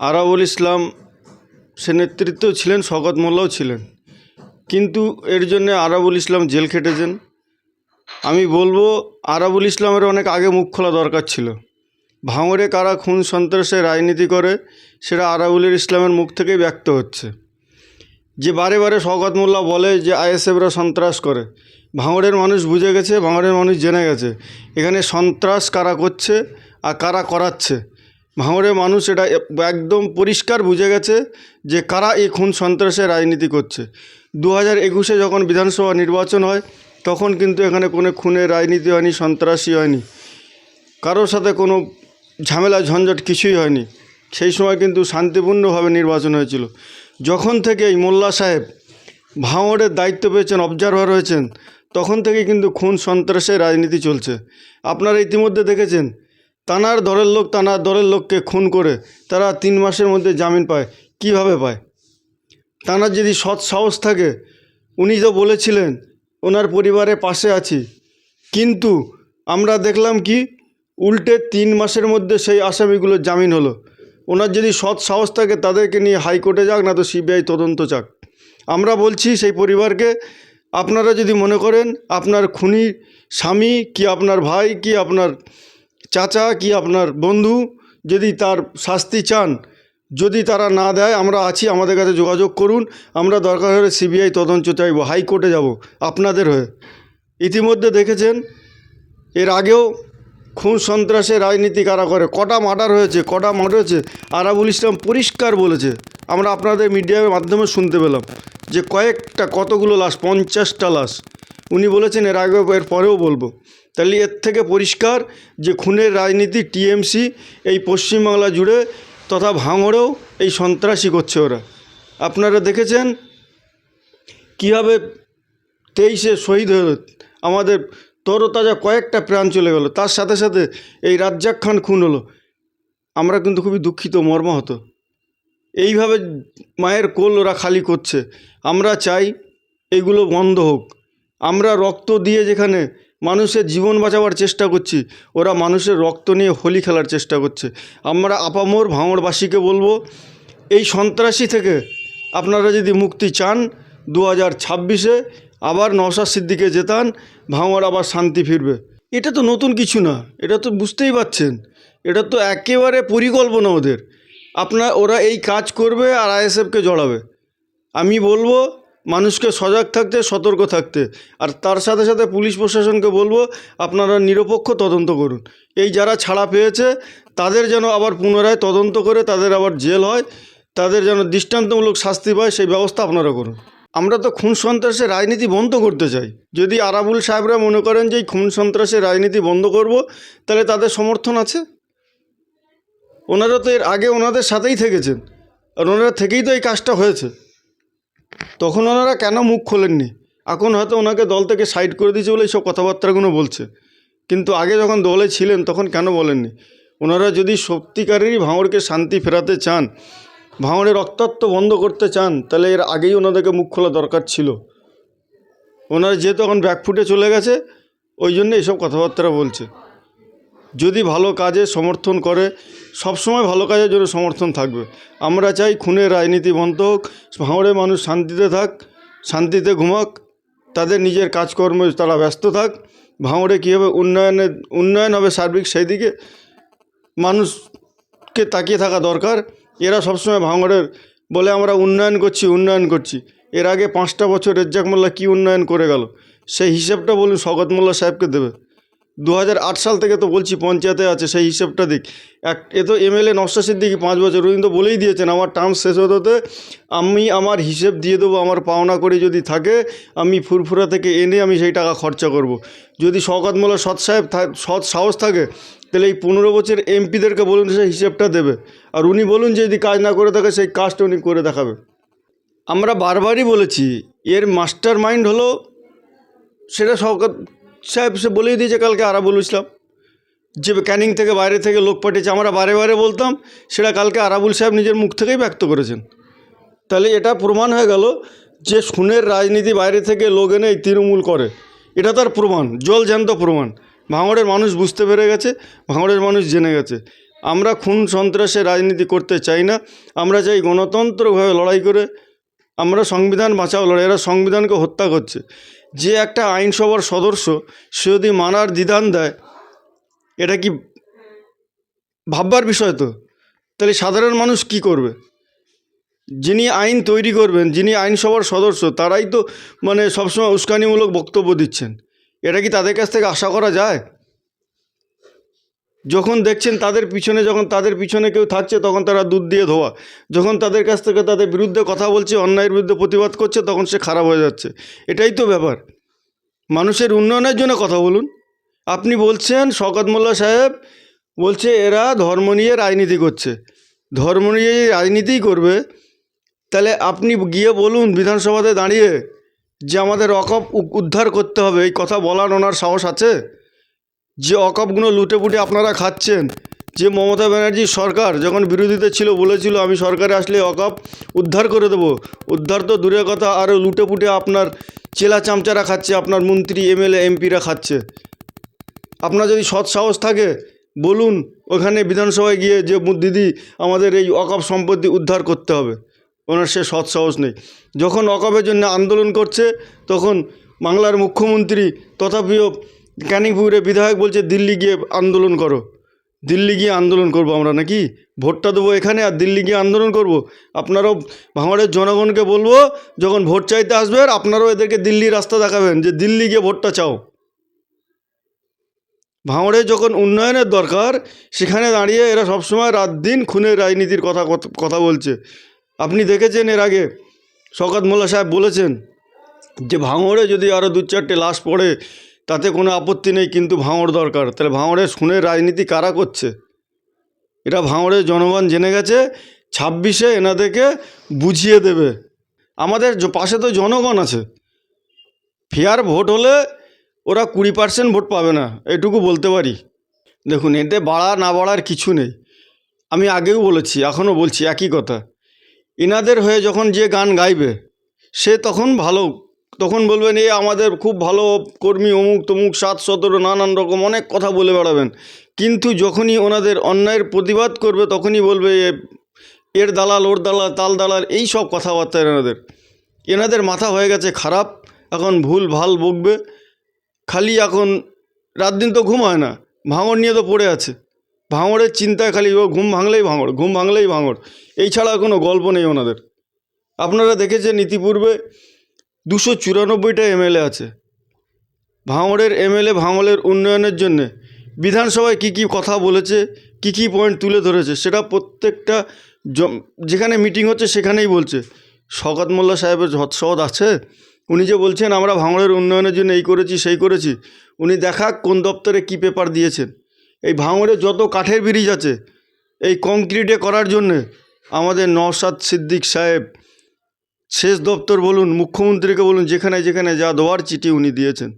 আরাবুল ইসলাম, সে নেতৃত্বেও ছিলেন, শওকত মোল্লাও ছিলেন। কিন্তু এর জন্যে আরাবুল ইসলাম জেল খেটেছেন। আমি বলব, আরাবুল ইসলামের অনেক আগে মুখ খোলা দরকার ছিল। ভাঙরে কারা খুন সন্ত্রাসে রাজনীতি করে, সেটা আরাবুল ইসলামের মুখ থেকেই ব্যক্ত হচ্ছে। যে বারে বারে শওকত মোল্লা বলে যে আইএসএফরা সন্ত্রাস করে, ভাঙড়ের মানুষ বুঝে গেছে, ভাঙড়ের মানুষ জেনে গেছে। এখানে সন্ত্রাস কারা করছে আর কারা করাচ্ছে ভাঙড়ের মানুষ এটা একদম পরিষ্কার বুঝে গেছে যে কারা এই খুন সন্ত্রাসের রাজনীতি করছে। দু হাজার একুশে যখন বিধানসভা নির্বাচন হয়, তখন কিন্তু এখানে কোনো খুনের রাজনীতি হয়নি সন্ত্রাসী হয়নি। কারোর সাথে কোনো ঝামেলা, ঝঞ্ঝট কিছুই হয়নি। সেই সময় কিন্তু শান্তিপূর্ণভাবে নির্বাচন হয়েছিল। যখন থেকে এই মোল্লা সাহেব ভাঙড়ের দায়িত্ব পেয়েছেন অবজারভার হয়েছেন, তখন থেকে কিন্তু খুন সন্ত্রাসের রাজনীতি চলছে। আপনারা ইতিমধ্যে দেখেছেন তানার দলের লোক তানার দলের লোককে খুন করে তারা তিন মাসের মধ্যে জামিন পায়। কীভাবে পায়? তানার যদি সৎ সাহস থাকে, উনি তো বলেছিলেন, ওনার পরিবারের পাশে আছি। কিন্তু আমরা দেখলাম কি, উল্টে তিন মাসের মধ্যে সেই আসামিগুলোর জামিন হলো। ওনার যদি সৎ সাহস থাকে, তাদেরকে নিয়ে হাইকোর্টে যাক, না তো সিবিআই তদন্ত চাক। আমরা বলছি, সেই পরিবারকে, আপনারা যদি মনে করেন, আপনার খুনি স্বামী, কি আপনার ভাই, কি আপনার চাচা, কি আপনার বন্ধু? যদি তার শাস্তি চান, যদি তারা না দেয়, আমরা আছি, আমাদের কাছে যোগাযোগ করুন। আমরা দরকার হলে সিবিআই তদন্ত চাইব, হাইকোর্টে যাব, আপনাদের হয়ে। ইতিমধ্যে দেখেছেন, এর আগেও খুন সন্ত্রাসের রাজনীতি কারা করে? কটা মার্ডার হয়েছে, কটা মার্ডার হয়েছে? আরাবুল ইসলাম পরিষ্কার বলেছে, আমরা আপনাদের মিডিয়ার মাধ্যমে শুনতে পেলাম যে কয়েকটা, কতগুলো লাশ, পঞ্চাশটা লাশ উনি বলেছেন এর আগে এর পরেও বলব। তাহলে এর থেকে পরিষ্কার যে খুনের রাজনীতি, টিএমসি, এই পশ্চিমবাংলা জুড়ে তথা ভাঙড়েও এই সন্ত্রাসী করছে ওরা। আপনারা দেখেছেন কীভাবে তেইশে শহীদ হয়ে আমাদের তরতাজা কয়েকটা প্রাণ চলে গেল, তার সাথে সাথে এই রাজ্জাক খান খুন হলো। আমরা কিন্তু খুবই দুঃখিত, মর্মাহত। এইভাবে মায়ের কোল ওরা খালি করছে। আমরা চাই এগুলো বন্ধ হোক। আমরা রক্ত দিয়ে যেখানে মানুষের জীবন বাঁচাবার চেষ্টা করছি, ওরা মানুষের রক্ত নিয়ে হোলি খেলার চেষ্টা করছে। আমরা আপামোর ভাঙড়বাসীকে বলব, এই সন্ত্রাসী থেকে আপনারা যদি মুক্তি চান দু হাজার ছাব্বিশে আবার নওশাদ সিদ্দিকে জেতান, ভাঙড় আবার শান্তি ফিরবে। এটা তো নতুন কিছু না, এটা তো বুঝতেই পাচ্ছেন। এটা তো একেবারে পরিকল্পনা ওদের। আপনার, ওরা এই কাজ করবে আর আইএসএফকে জড়াবে। আমি বলব মানুষকে সজাগ থাকতে, সতর্ক থাকতে। আর তার সাথে সাথে পুলিশ প্রশাসনকে বলব, আপনারা নিরপেক্ষ তদন্ত করুন। এই যারা ছাড়া পেয়েছে, তাদের যেন আবার পুনরায় তদন্ত করে তাদের আবার জেল হয়, তাদের যেন দৃষ্টান্তমূলক শাস্তি পায়, সেই ব্যবস্থা আপনারা করুন। আমরা তো খুন সন্ত্রাসের রাজনীতি বন্ধ করতে চাই। যদি আরাবুল সাহেবরা মনে করেন যে খুন সন্ত্রাসের রাজনীতি বন্ধ করব, তাহলে তাদের সমর্থন আছে? ওনারা তো এর আগে ওনাদের সাথেই থেকেছেন। আর ওনারা থেকেই তো এই কাজটা হয়েছে। তখন ওনারা কেন মুখ খোলেননি? এখন হয়তো ওনাকে দল থেকে সাইড করে দিয়েছে বলে এইসব কথাবার্তাগুলো বলছে। কিন্তু আগে যখন দলে ছিলেন তখন কেন বলেননি? ওনারা যদি সত্যিকারেরই ভাঙড়কে শান্তি ফেরাতে চান, ভাঙড়ের রক্তাক্ত বন্ধ করতে চান, তাহলে এর আগেই ওনাদেরকে মুখ খোলা দরকার ছিল। ওনারা যেহেতু এখন ব্যাকফুটে চলে গেছে, ওই জন্য এইসব কথাবার্তা বলছে। যদি ভালো কাজে সমর্থন করে, সবসময় ভালো কাজের জন্য সমর্থন থাকবে। আমরা চাই খুনের রাজনীতি বন্ধ হোক ভাঙড়ে মানুষ শান্তিতে থাক, শান্তিতে ঘুমাক, তাদের নিজের কাজকর্মে তারা ব্যস্ত থাক, ভাঙড়ে কীভাবে উন্নয়নের উন্নয়ন হবে সার্বিক সেই দিকে মানুষকে তাকিয়ে থাকা দরকার। এরা সবসময় ভাঙড়ের বলে আমরা উন্নয়ন করছি উন্নয়ন করছি। এর আগে পাঁচটা বছর রেজ্জাক মোল্লা কী উন্নয়ন করে গেল? সেই হিসেবটা বলুন শগত মোল্লা সাহেবকে দেবে। দু হাজার আট সাল থেকে তো বলছি পঞ্চায়েতে আছে, সেই হিসেবটা দিক। এক, এ তো এমএলএ নস্টা সিদ্দিকি পাঁচ বছর, উনি তো বলেই দিয়েছেন, আমার টার্ম শেষ হতে হতে আমি আমার হিসেব দিয়ে দেবো, আমার পাওনা করে যদি থাকে, আমি ফুরফুরা থেকে এনে আমি সেই টাকা খরচা করব। যদি শওকত সৎ সাহেব সৎ সাহস থাকে, তাহলে এই পনেরো বছর এমপিদেরকে বলুন সেই হিসেবটা দেবে। আর উনি বলুন যে যদি কাজ না করে থাকে, সেই কাজটা উনি করে দেখাবে। আমরা বারবারই বলেছি, এর মাস্টার মাইন্ড হলো, সেটা শওকত সাহেব সে বলেই দিয়েছে কালকে আরাবুল ইসলাম। যে ক্যানিং থেকে বাইরে থেকে লোক পাঠিয়েছে, আমরা বারে বারে বলতাম, সেটা কালকে আরাবুল সাহেব নিজের মুখ থেকেই ব্যক্ত করেছেন। তাহলে এটা প্রমাণ হয়ে গেল যে খুনের রাজনীতি বাইরে থেকে লোক এনে এই তৃণমূল করে। এটা তার প্রমাণ, জল জ্যান্ত প্রমাণ। ভাঙড়ের মানুষ বুঝতে পেরে গেছে, ভাঙড়ের মানুষ জেনে গেছে। আমরা খুন সন্ত্রাসের রাজনীতি করতে চাই না, আমরা চাই গণতন্ত্রভাবে লড়াই করে আমরা সংবিধান বাঁচাও লড়াই এরা সংবিধানকে হত্যা করছে। যে একটা আইনসভার সদস্য, সে যদি মানার বিধান দেয়, এটা কি ভাববার বিষয় তো? তাহলে সাধারণ মানুষ কি করবে? যিনি আইন তৈরি করবেন, যিনি আইনসভার সদস্য, তারাই তো মানে সবসময় উস্কানিমূলক বক্তব্য দিচ্ছেন। এটা কি তাদের কাছ থেকে আশা করা যায়? যখন দেখছেন তাদের পিছনে, যখন তাদের পিছনে কেউ থাকছে, তখন তারা দুধ দিয়ে ধোয়া। যখন তাদের কাছ থেকে তাদের বিরুদ্ধে কথা বলছে, অন্যায়ের বিরুদ্ধে প্রতিবাদ করছে, তখন সে খারাপ হয়ে যাচ্ছে। এটাই তো ব্যাপার। মানুষের উন্নয়নের জন্য কথা বলুন। আপনি বলছেন শকত মোল্লা সাহেব বলছে, এরা ধর্ম নিয়ে রাজনীতি করছে। ধর্ম নিয়ে রাজনীতিই করবে, তাহলে আপনি গিয়ে বলুন বিধানসভাতে দাঁড়িয়ে যে আমাদের অকপ উদ্ধার করতে হবে। এই কথা বলার ওনার সাহস আছে? যে অকপগুলো লুটে পুটে আপনারা খাচ্ছেন। যে মমতা ব্যানার্জি সরকার যখন বিরোধীতে ছিল বলেছিল, আমি সরকারে আসলে অকপ উদ্ধার করে দেবো। উদ্ধার তো দূরের কথা আরও লুটে পুটে আপনার চেলা চামচারা খাচ্ছে, আপনার মন্ত্রী, এমএলএ, এমপিরা খাচ্ছে। আপনার যদি সৎ সাহস থাকে, বলুন ওখানে বিধানসভায় গিয়ে যে দিদি আমাদের এই অকপ সম্পত্তি উদ্ধার করতে হবে। ওনার সে সৎ সাহস নেই। যখন অকপের জন্য আন্দোলন করছে, তখন বাংলার মুখ্যমন্ত্রী তথাপিও ক্যানিংপুরে বিধায়ক বলছে, দিল্লি গিয়ে আন্দোলন করো। দিল্লি গিয়ে আন্দোলন করব আমরা নাকি? ভোটটা দেবো এখানে আর দিল্লি গিয়ে আন্দোলন করব? আপনারাও ভাঙড়ের জনগণকে বলব, যখন ভোট চাইতে আসবেন আপনারাও এদেরকে দিল্লির রাস্তা দেখাবেন যে দিল্লি গিয়ে ভোটটা চাও। ভাঙড়ে যখন উন্নয়নের দরকার, সেখানে দাঁড়িয়ে এরা সবসময় রাত দিন খুনের রাজনীতির কথা কথা বলছে। আপনি দেখেছেন এর আগে শওকত মোল্লা সাহেব বলেছেন যে ভাঙড়ে যদি আরও দু চারটে লাশ পড়ে তাতে কোনো আপত্তি নেই, কিন্তু ভাঙড় দরকার। তাহলে ভাঙড়ের শুনে রাজনীতি কারা করছে? এটা ভাঙড়ের জনগণ জেনে গেছে, ছাব্বিশে এনাদেরকে বুঝিয়ে দেবে। আমাদের পাশে তো জনগণ আছে। ফেয়ার ভোট হলে ওরা কুড়ি পার্সেন্ট ভোট পাবে না, এটুকু বলতে পারি। দেখুন, এতে বাড়া না বাড়ার কিছু নেই। আমি আগেও বলেছি, এখনও বলছি, একই কথা। এনাদের হয়ে যখন যে গান গাইবে, সে তখন ভালো তখন বলবেন, এ আমাদের খুব ভালো কর্মী, অমুক তমুক সাত সতেরো নানান রকম অনেক কথা বলে বেড়াবেন। কিন্তু যখনই ওনাদের অন্যায়ের প্রতিবাদ করবে, তখনই বলবে এর দালাল, ওর দালাল, তাল দালাল, এই সব কথাবার্তা এনাদের। এনাদের মাথা হয়ে গেছে খারাপ, এখন ভুল ভালো বকবে। খালি এখন রাত দিন তো ঘুম হয় না, ভাঙড় নিয়ে তো পড়ে আছে। ভাঙড়ের চিন্তায় খালি ও ঘুম ভাঙলেই ভাঙড়, ঘুম ভাঙলেই ভাঙড়। এই ছাড়া কোনো গল্প নেই ওনাদের। আপনারা দেখেছেন ইতিপূর্বে দুশো চুরানব্বইটা এমএলএ আছে। ভাঙড়ের এমএলএ ভাঙড়ের উন্নয়নের জন্যে বিধানসভায় কি কি কথা বলেছে, কি কি পয়েন্ট তুলে ধরেছে, সেটা প্রত্যেকটা যেখানে মিটিং হচ্ছে সেখানেই বলছে। শওকত মোল্লা সাহেবের হৎসদ আছে? উনি যে বলছেন, আমরা ভাঙড়ের উন্নয়নের জন্য এই করেছি, সেই করেছি। উনি দেখাক কোন দপ্তরে কি পেপার দিয়েছেন। এই ভাঙড়ে যত কাঠের ব্রিজ আছে, এই কংক্রিটে করার জন্যে আমাদের নওশাদ সিদ্দিক সাহেব শেষ দপ্তর বলুন, মুখ্যমন্ত্রীকে বলুন, যেখানে যেখানে যা দেওয়ার চিঠি উনি দিয়েছেন।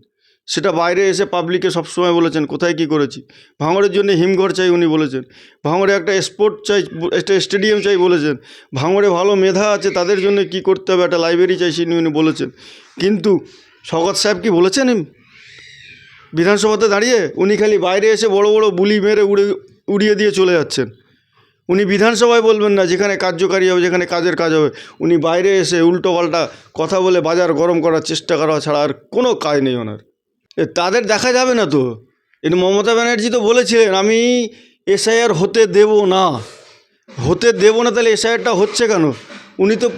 সেটা বাইরে এসে পাবলিকে সবসময় বলেছেন, কোথায় কি করেছি। ভাঙড়ের জন্য হিমঘর চাই উনি বলেছেন। ভাঙড়ে একটা স্পোর্ট চাই, একটা স্টেডিয়াম চাই বলেছেন। ভাঙড়ে ভালো মেধা আছে, তাদের জন্য কি করতে হবে, একটা লাইব্রেরি চাই সেনি উনি বলেছেন। কিন্তু শওকত সাহেব কি বলেছেন বিধানসভাতে দাঁড়িয়ে উনি খালি বাইরে এসে বড় বড় বুলি মেরে উড়ে, উড়িয়ে দিয়ে চলে যাচ্ছেন। উনি বিধানসভায় বলবেন না, যেখানে কার্যকারী হবে, যেখানে কাজের কাজ হবে। উনি বাইরে এসে উল্টো পাল্টা কথা বলে বাজার গরম করার চেষ্টা করা ছাড়া আর কোনো কাজ নেই ওনার। এ, তাদের দেখা যাবে না তো। কিন্তু মমতা ব্যানার্জি তো বলেছিলেন, আমি এসআইআর হতে দেব না। হতে দেব না তাহলে এসআইআরটা হচ্ছে কেন? উনি তো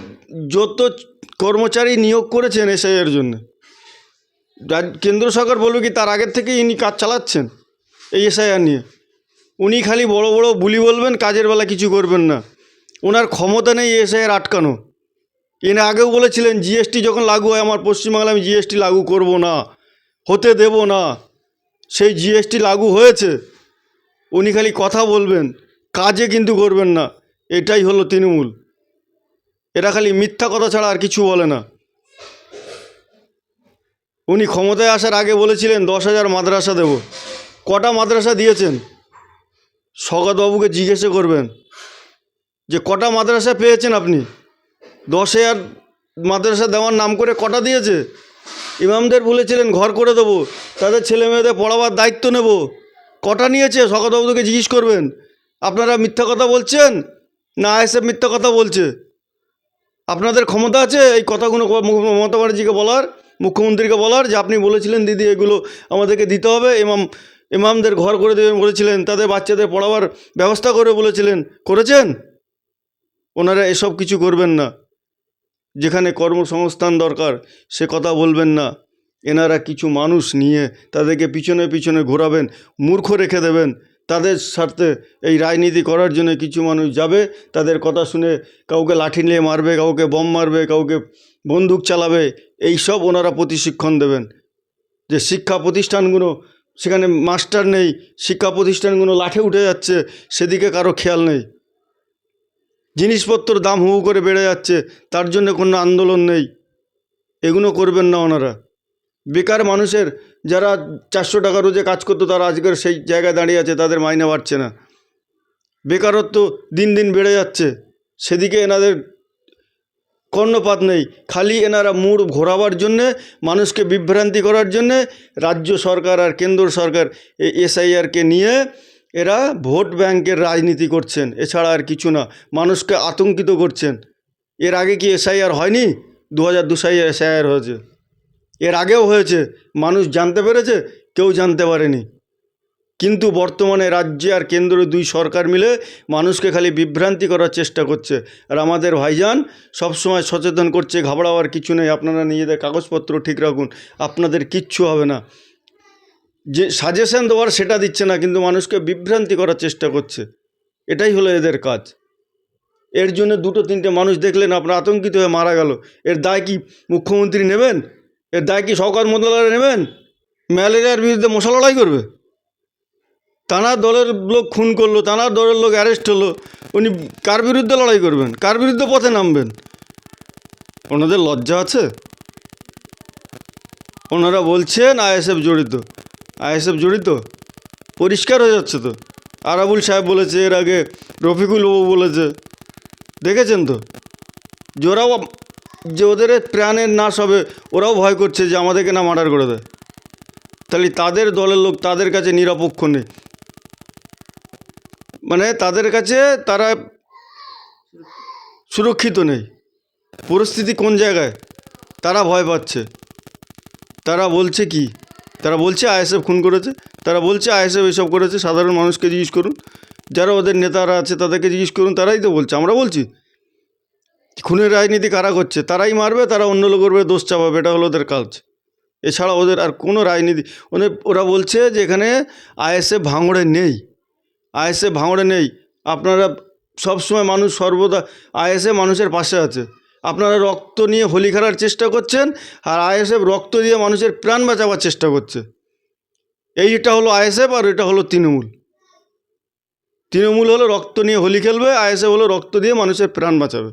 যত কর্মচারী নিয়োগ করেছেন এসআইআর জন্য। কেন্দ্র সরকার বলবে কি, তার আগের থেকেই ইনি কাজ চালাচ্ছেন এই এসআইআর নিয়ে? উনি খালি বড় বড় বুলি বলবেন, কাজের বেলা কিছু করবেন না। ওনার ক্ষমতা নেই এসআইআর আটকানো। এনে আগেও বলেছিলেন, জিএসটি যখন লাগু হয় আমার পশ্চিমবাংলায় আমি জিএসটি লাগু করব না, হতে দেব না। সেই জিএসটি লাগু হয়েছে। উনি খালি কথা বলবেন, কাজে কিন্তু করবেন না। এটাই হলো তৃণমূল। এরা খালি মিথ্যা কথা ছাড়া আর কিছু বলে না। উনি ক্ষমতায় আসার আগে বলেছিলেন, দশ হাজার মাদ্রাসা দেব। কটা মাদ্রাসা দিয়েছেন? স্বগতবাবুকে জিজ্ঞেসে করবেন যে কটা মাদ্রাসা পেয়েছেন আপনি? দশ হাজার মাদ্রাসা দেওয়ার নাম করে কটা দিয়েছে? ইমামদের বলেছিলেন, ঘর করে দেবো, তাদের ছেলে মেয়েদের পড়াবার দায়িত্ব নেব। কটা নিয়েছে? শকতবাবুকে জিজ্ঞেস করবেন। আপনারা মিথ্যা কথা বলছেন? না আইএসএফ মিথ্যা কথা বলছে। আপনাদের ক্ষমতা আছে? এই কথাগুলো মমতা ব্যানার্জিকে বলার, মুখ্যমন্ত্রীকে বলার যে আপনি বলেছিলেন, দিদি, এগুলো আমাদেরকে দিতে হবে। ইমাম ইমামদের ঘর করে দেবেন বলেছিলেন, তাদের বাচ্চাদের পড়াবার ব্যবস্থা করে বলেছিলেন। করেছেন? ওনারা এসব কিছু করবেন না। যেখানে কর্মসংস্থান দরকার, সে কথা বলবেন না। এনারা কিছু মানুষ নিয়ে তাদেরকে পিছনে পিছনে ঘোরাবেন, মূর্খ রেখে দেবেন। তাদের স্বার্থে এই রাজনীতি করার জন্য কিছু মানুষ যাবে, তাদের কথা শুনে কাউকে লাঠি নিয়ে মারবে, কাউকে বম মারবে, কাউকে বন্দুক চালাবে এই সব ওনারা প্রতিশিক্ষণ দেবেন। যে শিক্ষা প্রতিষ্ঠানগুলো সেখানে মাস্টার নেই, শিক্ষা প্রতিষ্ঠানগুলো লাঠে উঠে যাচ্ছে, সেদিকে কারও খেয়াল নেই। জিনিসপত্র দাম হু করে বেড়ে যাচ্ছে, তার জন্য কোনো আন্দোলন নেই। এগুলো করবেন না ওনারা। বেকার মানুষের যারা চারশো টাকা রোজে কাজ করতো, তারা আজকের সেই জায়গায় দাঁড়িয়ে আছে, তাদের মাইনে বাড়ছে না। বেকারত্ব দিন দিন বেড়ে যাচ্ছে, সেদিকে এনাদের কর্ণপাত নেই। খালি এনারা মুড় ঘোরাবার জন্যে, মানুষকে বিভ্রান্তি করার জন্যে রাজ্য সরকার আর কেন্দ্র সরকার এসআইআরকে নিয়ে এরা ভোট ব্যাংকের রাজনীতি করছেন। এছাড়া আর কিছু না। মানুষকে আতঙ্কিত করছেন। এর আগে কি এসআইআর হয়নি? দু হাজার দু সালে এসআইআর হয়েছে। এর আগেও হয়েছে। মানুষ জানতে পেরেছে, কেউ জানতে পারেনি। কিন্তু বর্তমানে রাজ্যে আর কেন্দ্রে দুই সরকার মিলে মানুষকে খালি বিভ্রান্তি করার চেষ্টা করছে। আর আমাদের ভাইজান সবসময় সচেতন করছে ঘাবড়াবার কিছু নেই, আপনারা নিজেদের কাগজপত্র ঠিক রাখুন, আপনাদের কিচ্ছু হবে না। যে সাজেশন দেওয়ার সেটা দিচ্ছে না, কিন্তু মানুষকে বিভ্রান্তি করার চেষ্টা করছে। এটাই হলো এদের কাজ। এর জন্য দুটো তিনটে মানুষ দেখলেন, আপনার আতঙ্কিত হয়ে মারা গেল। এর দায় কি মুখ্যমন্ত্রী নেবেন? এর দায় কি সরকার মোদলারা নেবেন? ম্যালেরিয়ার বিরুদ্ধে মশা লড়াই করবে? তানার দলের লোক খুন করল তানার দলের লোক অ্যারেস্ট হলো। উনি কার বিরুদ্ধে লড়াই করবেন? কার বিরুদ্ধে পথে নামবেন? ওনাদের লজ্জা আছে? ওনারা বলছেন আইএসএফ জড়িত। আইএসএফ জড়িত? পরিষ্কার হয়ে যাচ্ছে তো। আরাবুল সাহেব বলেছে, এর আগে রফিকুল বাবু বলেছে। দেখেছেন তো? যে ওরাও যে ওদের প্রাণের নাশ হবে, ওরাও ভয় করছে যে আমাদেরকে না মার্ডার করে দেয়। তাহলে তাদের দলের লোক তাদের কাছে নিরপেক্ষ নেই। মানে তাদের কাছে তারা সুরক্ষিত নেই। পরিস্থিতি কোন জায়গায়? তারা ভয় পাচ্ছে। তারা বলছে কি? তারা বলছে আইএসএফ খুন করেছে। তারা বলছে আইএসএফ এসব করেছে। সাধারণ মানুষকে জিজ্ঞেস করুন। যারা ওদের নেতারা আছে তাদেরকে জিজ্ঞেস করুন। তারাই তো বলছে। আমরা বলছি, খুনের রাজনীতি কারা করছে? তারাই মারবে, তারা অন্য লোকের উপরে দোষ চাপাবে। এটা হলো ওদের কাজ এছাড়া ওদের আর কোনো রাজনীতি ওদের ওরা বলছে যে এখানে আইএসএফ ভাঙড়ে নেই। আইএসএফ ভাঙড়ে নেই। আপনারা সবসময় মানুষ সর্বদা আয়েসে মানুষের পাশে আছে। আপনারা রক্ত নিয়ে হোলি খেলার চেষ্টা করছেন আর আইএসএফ রক্ত দিয়ে মানুষের প্রাণ বাঁচাবার চেষ্টা করছে। এইটা হলো আইএসএফ আর এটা হলো তৃণমূল। তৃণমূল হলো রক্ত নিয়ে হোলি খেলবে, আইএসএফ হলো রক্ত দিয়ে মানুষের প্রাণ বাঁচাবে।